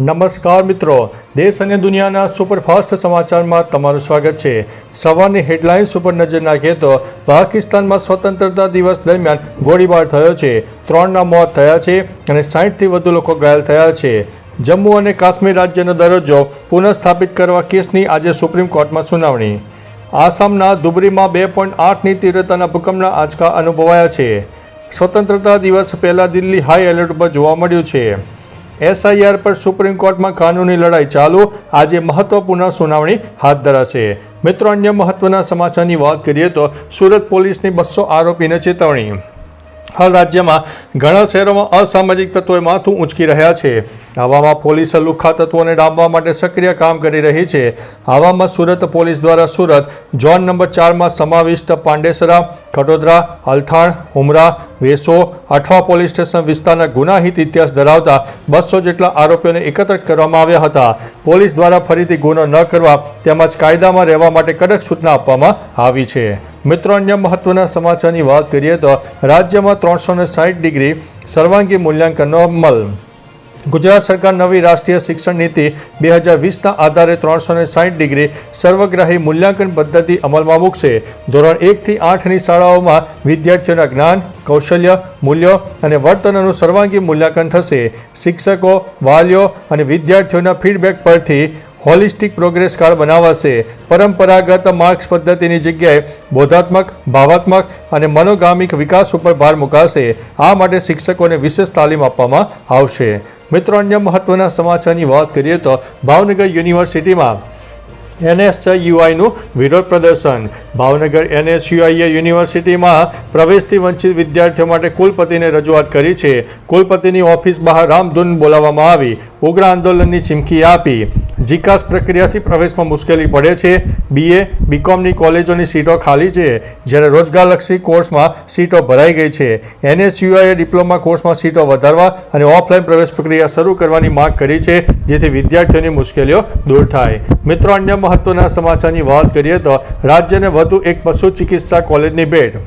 નમસ્કાર મિત્રો. દેશ અને દુનિયાના સુપરફાસ્ટ સમાચારમાં તમારું સ્વાગત છે. સવારની હેડલાઇન્સ ઉપર નજર નાખીએ તો પાકિસ્તાનમાં સ્વતંત્રતા દિવસ દરમિયાન ગોળીબાર થયો છે. ત્રણના મોત થયા છે અને સાહીઠથી વધુ લોકો ઘાયલ થયા છે. જમ્મુ અને કાશ્મીર રાજ્યનો દરજ્જો પુનઃસ્થાપિત કરવા કેસની આજે સુપ્રીમ કોર્ટમાં સુનાવણી. આસામના ધુબરીમાં બે પોઈન્ટ આઠની તીવ્રતાના ભૂકંપના આંચકા અનુભવાયા છે. સ્વતંત્રતા દિવસ પહેલાં દિલ્હી હાઈ એલર્ટ પર જોવા મળ્યું છે. એસઆઈઆર પર સુપ્રીમ કોર્ટમાં કાનૂની લડાઈ ચાલુ. આજે મહત્વપૂર્ણ સુનાવણી હાથ ધરાશે. મિત્રો, અન્ય મહત્વના સમાચારની વાત કરીએ તો સુરત પોલીસની બસો આરોપીને ચેતવણી. હાલ રાજ્યમાં ઘણા શહેરોમાં અસામાજિક તત્વોએ માથું ઊંચકી રહ્યા છે. આવામાં પોલીસ લુખ્ખા તત્વોને ડામવા માટે સક્રિય કામ કરી રહી છે. આવામાં સુરત પોલીસ દ્વારા સુરત ઝોન નંબર ચારમાં સમાવિષ્ટ પાંડેસરા કટોદરા અલથાણ, ઉમરા, વેસો અઠવા પોલીસ સ્ટેશન વિસ્તારના ગુનાહિત ઇતિહાસ ધરાવતા બસો જેટલા આરોપીઓને એકત્ર કરવામાં આવ્યા હતા. પોલીસ દ્વારા ફરીથી ગુનો ન કરવા તેમજ કાયદામાં રહેવા માટે કડક સૂચના આપવામાં આવી છે. મિત્રો, અન્ય મહત્વના સમાચારની વાત કરીએ તો રાજ્યમાં ત્રણસો ને ડિગ્રી સર્વાંગી મૂલ્યાંકનનો અમલ ગુજરાત સરકાર નવી રાષ્ટ્રીય શિક્ષણ નીતિ બે હજાર વીસના આધારે ત્રણસો ને સાઠ ડિગ્રી સર્વગ્રાહી મૂલ્યાંકન પદ્ધતિ અમલમાં મૂકશે. ધોરણ એકથી આઠની શાળાઓમાં વિદ્યાર્થીઓના જ્ઞાન, કૌશલ્ય, મૂલ્યો અને વર્તનનું સર્વાંગી મૂલ્યાંકન થશે. શિક્ષકો, વાલીઓ અને વિદ્યાર્થીઓના ફીડબેક પરથી હોલિસ્ટિક પ્રોગ્રેસ કાર્ડ બનાવાશે. પરંપરાગત માર્ક્સ પદ્ધતિની જગ્યાએ બોધાત્મક, ભાવાત્મક અને મનોગામિક વિકાસ ઉપર ભાર મુકાશે. આ માટે શિક્ષકોને વિશેષ તાલીમ આપવામાં આવશે. મિત્રો, અન્ય મહત્વના સમાચારની વાત કરીએ તો ભાવનગર યુનિવર્સિટીમાં એનએસયુઆઈનું વિરોધ પ્રદર્શન. ભાવનગર એનએસયુઆઈએ યુનિવર્સિટીમાં પ્રવેશથી વંચિત વિદ્યાર્થીઓ માટે કુલપતિને રજૂઆત કરી છે. કુલપતિની ઓફિસ બહાર રામધૂન બોલાવવામાં આવી. ઉગ્ર આંદોલનની ચીમકી આપી. જીકાસ પ્રક્રિયાથી પ્રવેશમાં મુશ્કેલી પડે છે. બીએ, બીકોમની કોલેજોની સીટો ખાલી છે. જ્યારે રોજગારલક્ષી કોર્સમાં સીટો ભરાઈ ગઈ છે. એનએસયુઆઈએ ડિપ્લોમા કોર્સમાં સીટો વધારવા અને ઓફલાઈન પ્રવેશ પ્રક્રિયા શરૂ કરવાની માંગ કરી છે. જેથી વિદ્યાર્થીઓની મુશ્કેલીઓ દૂર થાય. મિત્રો, અન્ય મહત્વના સમાચારની વાત કરીએ તો રાજ્યને વધુ એક પશુ ચિકિત્સા કોલેજની ભેટ.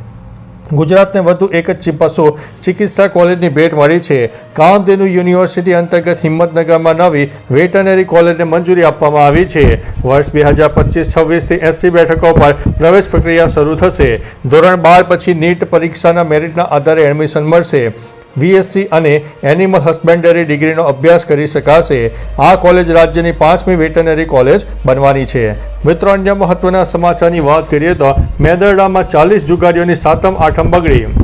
ગુજરાતને વધુ એક જ પશુ ચિકિત્સા કોલેજની ભેટ મળી છે. કામધેનુ યુનિવર્સિટી અંતર્ગત હિંમતનગરમાં નવી વેટરનરી કોલેજને મંજૂરી આપવામાં આવી છે. વર્ષ બે હજાર પચીસ છવ્વીસથી એસસી બેઠકો પર પ્રવેશ પ્રક્રિયા શરૂ થશે. ધોરણ બાર પછી નીટ પરીક્ષાના મેરિટના આધારે એડમિશન મળશે. વીએસસી અને એનિમલ હસબેન્ડરી ડિગ્રીનો અભ્યાસ કરી શકાશે. આ કોલેજ રાજ્યની પાંચમી વેટરનરી કોલેજ બનવાની છે. મિત્રો, અન્ય મહત્વના સમાચારની વાત કરીએ તો મેદરડામાં ચાલીસ જુગારીઓની સાતમ આઠમ બગડી.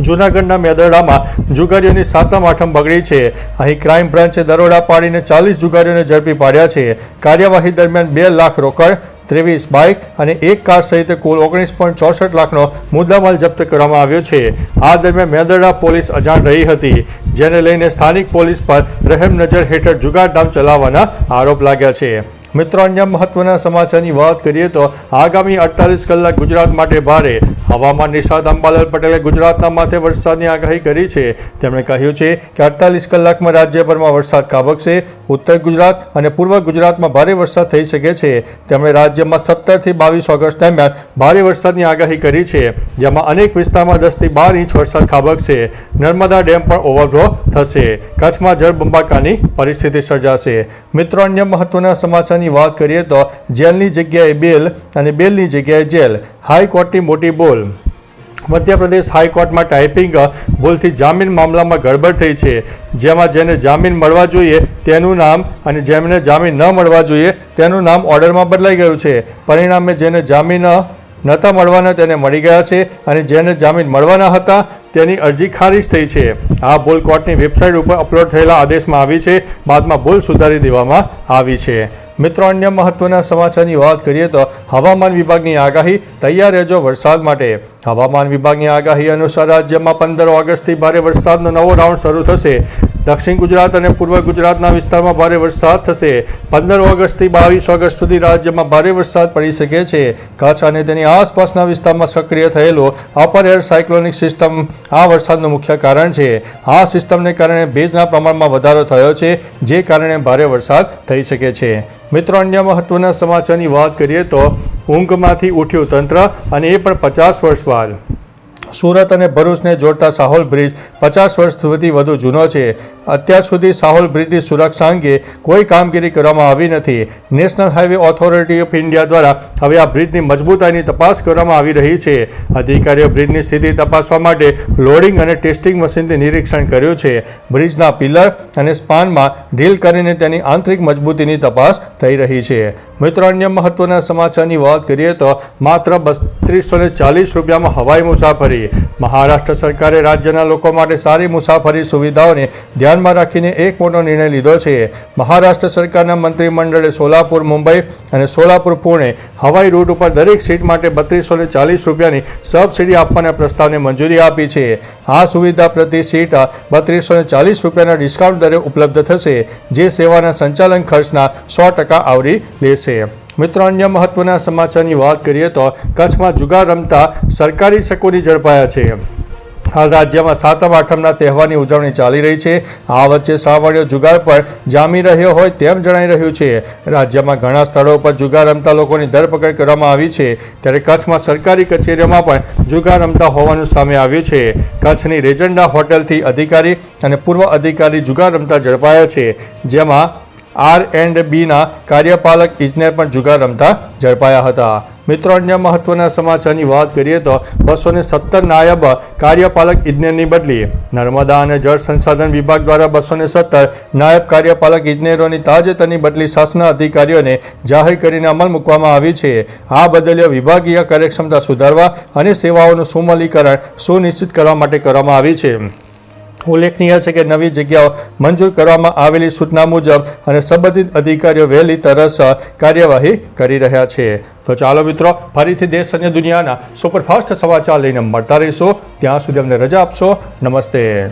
જૂનાગઢના મેદરડામાં જુગારીઓની સાતમ આઠમ બગડી છે. અહીં ક્રાઇમ બ્રાન્ચે દરોડા પાડીને ચાલીસ જુગારીઓને ઝડપી પાડ્યા છે. કાર્યવાહી દરમિયાન બે લાખ રોકડ, ત્રેવીસ બાઇક અને એક કાર સહિત કુલ ઓગણીસ પોઈન્ટ ચોસઠ લાખનો મુદ્દામાલ જપ્ત કરવામાં આવ્યો છે. આ દરમિયાન મેદરડા પોલીસ અજાણ રહી હતી, જેને લઈને સ્થાનિક પોલીસ પર રહેમ નજર હેઠળ જુગારધામ ચલાવવાના આરોપ લાગ્યા છે. મિત્રો, અન્ય મહત્વના સમાચારની વાત કરીએ તો આગામી અડતાલીસ કલાક ગુજરાત માટે ભારે હવામાન નિષ્ણાત અંબાલાલ પટેલે ગુજરાતના માથે વરસાદની આગાહી કરી છે. તેમણે કહ્યું છે કે અડતાલીસ કલાકમાં રાજ્યભરમાં વરસાદ ખાબકશે ઉત્તર ગુજરાત અને પૂર્વ ગુજરાતમાં ભારે વરસાદ થઈ શકે છે. તેમણે રાજ્યમાં સત્તરથી બાવીસ ઓગસ્ટ દરમિયાન ભારે વરસાદની આગાહી કરી છે, જેમાં અનેક વિસ્તારમાં દસથી બાર ઇંચ વરસાદ ખાબકશે નર્મદા ડેમ પણ ઓવરફ્લો થશે. કચ્છમાં જળબંબાકારની પરિસ્થિતિ સર્જાશે. મિત્રો, અન્ય મહત્વના સમાચારની વાત કરીએ તો જેલની જગ્યાએ બેલ અને બેલની જગ્યાએ જેલ. હાઈકોર્ટની મોટી બોલ. મધ્યપ્રદેશ હાઈકોર્ટમાં ટાઈપિંગ ભૂલથી જામીન મામલામાં ગડબડ થઈ છે. જેમાં જેને જામીન મળવા જોઈએ તેનું નામ અને જેમને જામીન ન મળવા જોઈએ તેનું નામ ઓર્ડરમાં બદલાઈ ગયું છે. પરિણામે જેને જામીન નહોતા મળવાના, તેને મળી ગયા છે અને જેને જામીન મળવાના હતા, તેની અરજી ખારીજ થઈ છે. આ ભૂલ કોર્ટની વેબસાઇટ ઉપર અપલોડ થયેલા આદેશમાં આવી છે. બાદમાં ભૂલ સુધારી દેવામાં આવી છે. મિત્રો, અન્ય મહત્વના સમાચારની વાત કરીએ તો હવામાન વિભાગની આગાહી તૈયાર રહેજો વરસાદ માટે. હવામાન વિભાગની આગાહી અનુસાર રાજ્યમાં પંદર ઓગસ્ટથી ભારે વરસાદનો નવો રાઉન્ડ શરૂ થશે. દક્ષિણ ગુજરાત અને પૂર્વ ગુજરાતના વિસ્તારમાં ભારે વરસાદ થશે. પંદર ઓગસ્ટથી બાવીસ ઓગસ્ટ સુધી રાજ્યમાં ભારે વરસાદ પડી શકે છે. કચ્છ અને તેની આસપાસના વિસ્તારમાં સક્રિય થયેલો અપર એર સાયક્લોનિક સિસ્ટમ આ વરસાદનું મુખ્ય કારણ છે. આ સિસ્ટમને કારણે ભેજના પ્રમાણમાં વધારો થયો છે, જે કારણે ભારે વરસાદ થઈ શકે છે. મિત્રો, અન્ય મહત્વના સમાચારની વાત કરીએ તો ઊંઘમાંથી ઉઠ્યું તંત્ર અને એ પણ પચાસ વર્ષ બાદ. સુરત અને ભરૂચને જોડતા સાહોલ બ્રિજ પચાસ વર્ષથી વધુ જૂનો છે. અત્યાર સુધી સાહોલ બ્રિજની સુરક્ષા અંગે કોઈ કામગીરી કરવામાં આવી નથી. National highway authority of India દ્વારા હવે આ બ્રિજની મજબૂતાઈની તપાસ કરવામાં આવી રહી છે. અધિકારીઓ બ્રિજની સ્થિતિ તપાસવા માટે લોડિંગ અને ટેસ્ટિંગ મશીનથી નિરીક્ષણ કર્યું છે. બ્રિજના પિલર અને સ્પાનમાં ડ્રીલ કરીને તેની આંતરિક મજબૂતીની તપાસ થઈ રહી છે. મિત્રો, અન્ય મહત્વના સમાચારની વાત કરીએ તો માત્ર બત્રીસો ચાલીસ રૂપિયામાં હવાઈ મુસાફરી મહારાષ્ટ્ર સરકારે રાજ્યના લોકો માટે સારી મુસાફરી સુવિધાઓને ધ્યાનમાં રાખીને એક મોટો નિર્ણય લીધો છે. મહારાષ્ટ્ર સરકારના મંત્રીમંડળે સોલાપુર, મુંબઈ અને સોલાપુર, પુણે હવાઈ રૂટ ઉપર દરેક સીટ માટે બત્રીસો ને ચાલીસ રૂપિયાની સબસિડી આપવાના પ્રસ્તાવને મંજૂરી આપી છે. આ સુવિધા પ્રતિ સીટ બત્રીસો ને ચાલીસ રૂપિયાના ડિસ્કાઉન્ટ દરે ઉપલબ્ધ થશે, જે સેવાના સંચાલન ખર્ચના સો ટકા આવરી લેશે. મિત્રો, અન્ય મહત્વના સમાચારની વાત કરીએ તો કચ્છમાં જુગાર રમતા સરકારી શકોની ઝડપાયા છે. હાલ રાજ્યમાં સાતમ, આઠમના તહેવારની ઉજવણી ચાલી રહી છે. આ વચ્ચે સાવરણીયો જુગાર પર જામી રહ્યો હોય તેમ જણાઈ રહ્યું છે. રાજ્યમાં ઘણા સ્થળો પર જુગાર રમતા લોકોની ધરપકડ કરવામાં આવી છે. ત્યારે કચ્છમાં સરકારી કચેરીઓમાં પણ જુગાર રમતા હોવાનું સામે આવ્યું છે. કચ્છની રેજન્ડા હોટલથી અધિકારી અને પૂર્વ અધિકારી જુગાર રમતા ઝડપાયા છે. જેમાં આર એન્ડ બીના કાર્યપાલક ઇજનેર પણ જુગાર રમતા ઝડપાયા હતા. મિત્રો, અન્ય મહત્વના સમાચારની વાત કરીએ તો બસો ને સત્તર નાયબ કાર્યપાલક ઇજનેરની બદલી. નર્મદા અને જળ સંસાધન વિભાગ દ્વારા બસો ને સત્તર નાયબ કાર્યપાલક ઇજનેરોની તાજેતરની બદલી શાસના અધિકારીઓને જાહેર કરીને અમલ મૂકવામાં આવી છે. આ બદલીઓ વિભાગીય કાર્યક્ષમતા સુધારવા અને સેવાઓનું સુમલીકરણ સુનિશ્ચિત કરવા માટે કરવામાં આવી છે. ઉલ્લેખનીય છે કે નવી જગ્યાઓ મંજૂર કરવામાં આવેલી સૂચના મુજબ અને સંબંધિત અધિકારીઓ વહેલી તરસ કાર્યવાહી કરી રહ્યા છે. તો ચાલો મિત્રો, ફરીથી દેશ અને દુનિયાના સુપરફાસ્ટ સમાચાર લઈને મળતા રહીશું. ત્યાં સુધી અમને રજા આપશો. નમસ્તે.